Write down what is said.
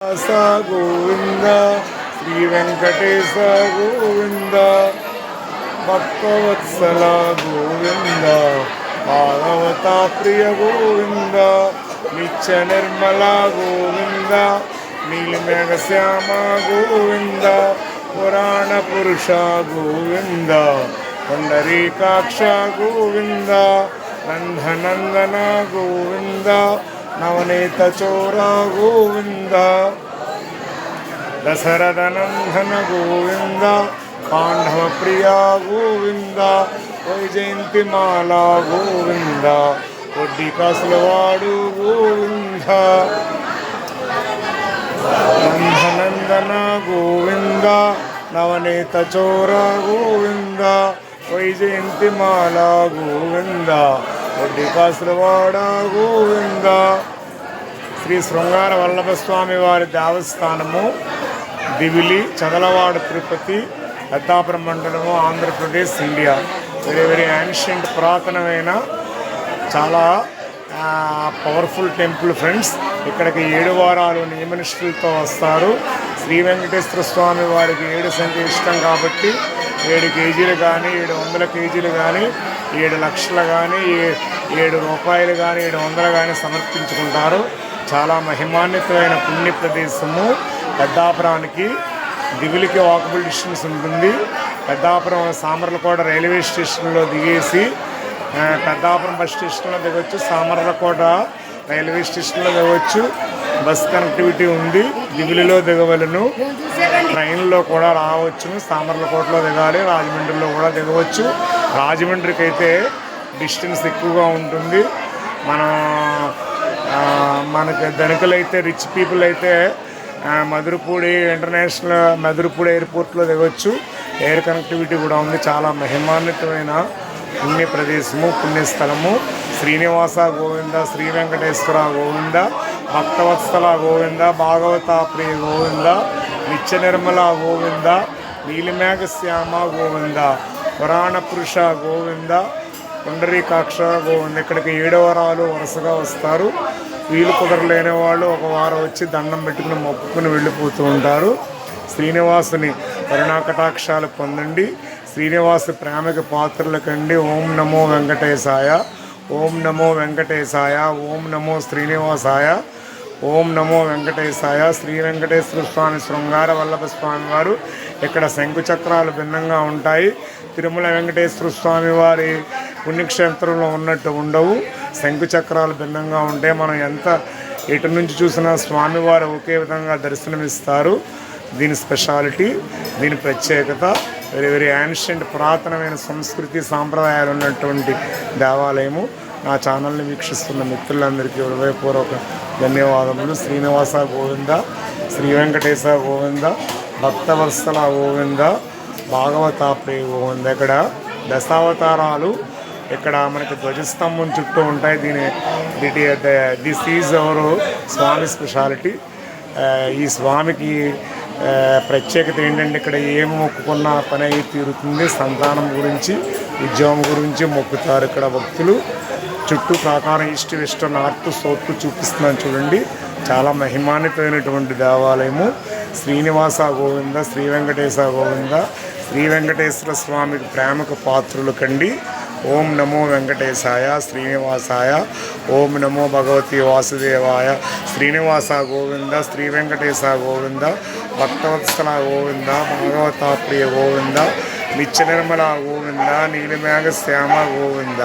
శ్రీనివాస గోవింద శ్రీ వెంకటేశ గోవింద భక్తవత్సల గోవింద భాగవత ప్రియ గోవింద నిత్య నిర్మల గోవింద నీలిమేఘ శ్యామ గోవింద పురాణ పురుష గోవింద పుండరీకాక్ష గోవింద నందనందన గోవింద నవనీత చోర గోవింద. దశరథ నందన గోవింద. పాండవ ప్రియా గోవింద. వైజయంతి వైజయంతిమాల గోవింద. కొడ్డి కాసులవాడు గోవింద. నందనందన గోవింద. నవనీత చోర గోవింద. వైజయంతి వైజయంతిమాల గోవింద. కొడ్డి కాసులవాడ గోవింద. శ్రీ శృంగార వల్లభ స్వామి వారి దేవస్థానము దివిలి చదలవాడ తిరుపతి పెద్దాపురం మండలము Andhra Pradesh India. Very very ancient పురాతనమైన చాలా పవర్ఫుల్ టెంపుల్ ఫ్రెండ్స్ ఇక్కడికి ఏడు వారాలు నియమనిష్ఠులతో వస్తారు. శ్రీ వెంకటేశ్వర స్వామి వారికి ఏడు సంఖ్య ఇష్టం కాబట్టి ఏడు కేజీలు కానీ ఏడు వందల కేజీలు కానీ ఏడు లక్షలు కానీ ఏ- ఏడు రూపాయలు కానీ ఏడు వందలు కానీ సమర్పించుకుంటారు. చాలా మహిమాన్వితమైన పుణ్య ప్రదేశము పెద్దాపురానికి దిగులికి వాకబుల్ డిస్టెన్స్ ఉంటుంది. పెద్దాపురం సామర్లకోట రైల్వే స్టేషన్లో దిగేసి పెద్దాపురం బస్ స్టేషన్లో దిగవచ్చు సామర్లకోట రైల్వే స్టేషన్లో దిగవచ్చు బస్ కనెక్టివిటీ ఉంది. దిగులిలో దిగవలను. ట్రైన్లో కూడా రావచ్చు. సామర్లకోటలో దిగాలి. రాజమండ్రిలో కూడా దిగవచ్చు. రాజమండ్రికి అయితే డిస్టెన్స్ ఎక్కువగా ఉంటుంది. మన మనకి ధనికులైతే రిచ్ పీపుల్ అయితే మధురపూడి ఇంటర్నేషనల్ మధురపూడి ఎయిర్పోర్ట్లో దిగవచ్చు ఎయిర్ కనెక్టివిటీ కూడా ఉంది. చాలా మహిమాన్వితమైన పుణ్య ప్రదేశము పుణ్యస్థలము. శ్రీనివాస గోవింద శ్రీ వెంకటేశ్వర గోవింద భక్తవత్సల గోవింద భాగవత ప్రియ గోవింద నిత్య నిర్మల గోవింద నీలిమేఘ శ్యామ గోవింద పురాణ పురుష గోవింద పుండరీకాక్ష గోవింద. ఇక్కడికి ఏడవ వారాలు వరుసగా వస్తారు. వీలు కుదరలేని వాళ్ళు ఒక వారం వచ్చి దండం పెట్టుకుని మొక్కుకుని వెళ్ళిపోతూ ఉంటారు. శ్రీనివాసుని కరుణాకటాక్షాలు పొందండి. శ్రీనివాసు ప్రేమకి పాత్రలకండి ఓం నమో వెంకటేశాయ. ఓం నమో వెంకటేశాయ ఓం నమో శ్రీనివాసాయ ఓం నమో వెంకటేశాయ శ్రీ వెంకటేశ్వర స్వామి శృంగార వల్లభ స్వామి వారు ఇక్కడ శంకుచక్రాలు భిన్నంగా ఉంటాయి. తిరుమల వెంకటేశ్వర స్వామి వారి పుణ్యక్షేత్రంలో ఉన్నట్టు ఉండవు. శంకుచక్రాలు భిన్నంగా ఉంటే మనం ఎంత ఎటు నుంచి చూసినా స్వామివారు ఒకే విధంగా దర్శనమిస్తారు. దీని స్పెషాలిటీ దీని ప్రత్యేకత వెరీ వెరీ యాన్షియంట్ పురాతనమైన సంస్కృతి సాంప్రదాయాలు ఉన్నటువంటి దేవాలయము. నా ఛానల్ని వీక్షిస్తున్న మిత్రులందరికీ హృదయపూర్వక ధన్యవాదములు. శ్రీనివాస గోవింద శ్రీ వెంకటేశ గోవింద భక్తవత్సల గోవింద భాగవతాప్రియ గోవింద. ఇక్కడ దశావతారాలు ఇక్కడ మనకి ధ్వజస్తంభం చుట్టూ ఉంటాయి. దీని దిటి this is our swami speciality. ఈ స్వామికి ప్రత్యేకత ఏంటంటే ఇక్కడ ఏం మొక్కుకున్న పని అయి తీరుతుంది. సంతానం గురించి ఉద్యోగం గురించి మొక్కుతారు ఇక్కడ భక్తులు. చుట్టూ ప్రాకారం ఈస్ట్ వెస్ట్ నార్త్ సౌత్ చూపిస్తున్నాను చూడండి. చాలా మహిమాన్వితమైనటువంటి దేవాలయము. శ్రీనివాస గోవింద శ్రీ వెంకటేశ గోవింద శ్రీ వెంకటేశ్వర స్వామికి ప్రేమకు పాత్రులు కండి. ఓం నమో వెంకటేశాయ శ్రీనివాసాయ ఓం నమో భగవతి వాసుదేవాయ శ్రీనివాస గోవింద శ్రీ వెంకటేశ గోవింద భక్తవత్సల గోవింద భాగవత ప్రియ గోవింద నిత్య నిర్మల గోవింద నీలిమేఘ శ్యామ గోవింద.